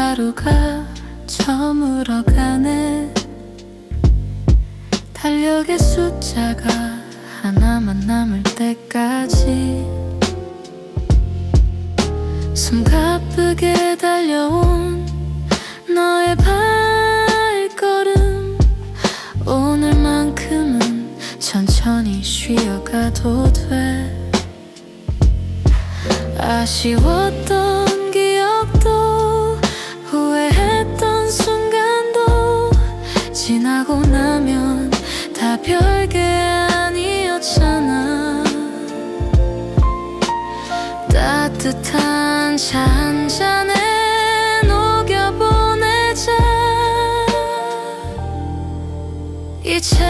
하루가 저물어가네. 달력의 숫자가 하나만 남을 때까지. 숨 가쁘게 달려온 너의 발걸음. 오늘만큼은 천천히 쉬어가도 돼. 아쉬웠던 차 한 잔에 녹여보내자. 이책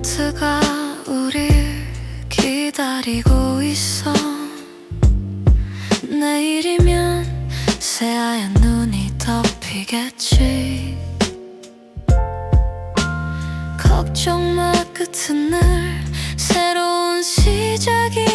아파트가 우릴 기다리고 있어. 내일이면 새하얀 눈이 덮이겠지. 걱정 마 끝은 늘 새로운 시작이